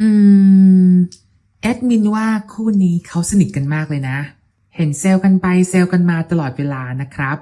อืม แอดมินว่าคู่นี้เขาสนิทกันมากเลยนะ เห็นเซลกันไปเซลกันมาตลอดเวลานะครับ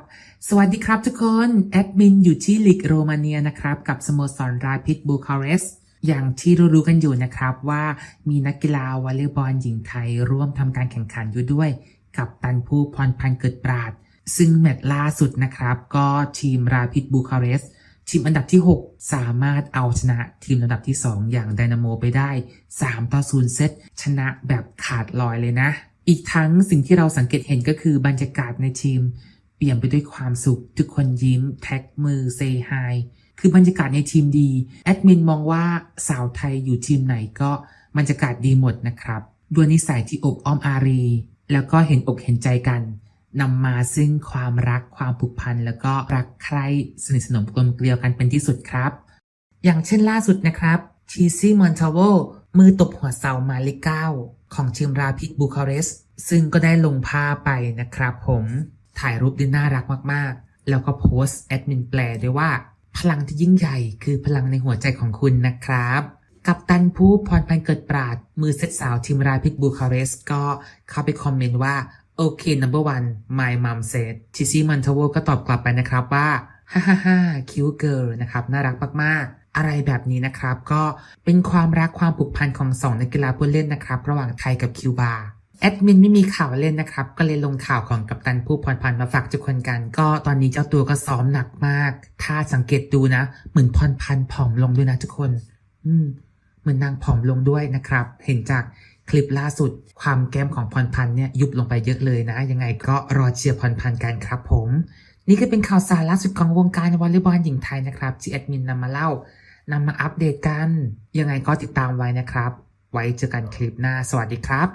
สวัสดีครับทุกคน แอดมินอยู่ที่ลีกโรมาเนียนะครับ กับสโมสรราพิดบูคาเรสอย่างที่รู้ๆกันอยู่นะครับว่ามีนักกีฬาวอลเลย์บอลหญิงไทย ร่วมทำการแข่งขันอยู่ด้วย กับตันผู้พรพันเกิดปราด ซึ่งแมตช์ล่าสุดนะครับ ก็ทีมราพิดบูคาเรสต์ ทีมอันดับที่ 6 สามารถเอาชนะทีมอันดับที่ 2 อย่างไดนาโมไปได้ 3 ต่อ 0 เซตชนะแบบขาดลอยเลยนะ อีกทั้งสิ่งที่เราสังเกตเห็นก็คือบรรยากาศในทีม เปลี่ยมไปด้วยความสุข ทุกคนยิ้ม แท็กมือเซฮายคือบรรยากาศในทีมดี แอดมินมองว่าสาวไทยอยู่ทีมไหนก็บรรยากาศดีหมดนะครับด้วยนิสัยที่อบอ้อมอารี แล้วก็เห็นอกเห็นใจกัน นำมาซึ่งความรักความผูกพัน แล้วก็รักใครสนิทสนมกลมเกลียวกันเป็นที่สุดครับ อย่างเช่นล่าสุดนะครับทีซี่มอนทาโวมือตบหัวเสามาลขเก้าของทีมราพิดบูคาเรสซึ่งก็ได้ลงภาพไปนะครับผมถ่ายรูปด้น่ารักมากๆ แล้วก็โพสต์แอดมินแปลด้วยว่า พลังที่ยิ่งใหญ่คือพลังในหัวใจของคุณนะครับ กับตันผู้พรพันเกิดปราด มือเซตสาวทีมราพิดบูคาเรสก็เข้าไปคอมเมนต์ว่า โอเค number one my mom said ทิซี่มันทโวก็ตอบกลับไปนะครับว่าฮ่าฮ่าฮ่าคิวเกิร์นะครับ น่ารักมาก ๆ อะไรแบบนี้นะครับ ก็เป็นความรักความผูกพันของสองนักกีฬาผู้เล่นนะครับ ระหว่างไทยกับคิวบาแอดมินไม่มีข่าวเล่นนะครับ ก็เลยลงข่าวของกัปตันผู้พรพันธ์มาฝากทุกคนกัน ก็ตอนนี้เจ้าตัวก็ซ้อมหนักมาก ถ้าสังเกตดูนะ เหมือนพรพันธ์ผอมลงด้วยนะทุกคน อืมเหมือนนางผอมลงด้วยนะครับ เห็นจาก คลิปล่าสุด ความแก้มของพรพันธ์เนี่ยยุบลงไปเยอะเลยนะ ยังไงก็รอเชียร์พรพันธ์กันครับผม นี่ก็เป็นข่าวสารล่าสุดของวงการวอลเลย์บอลหญิงไทยนะครับที่แอดมินนำมาเล่านำมาอัปเดตกัน ยังไงก็ติดตามไว้นะครับ ไว้เจอกันคลิปหน้าสวัสดีครับ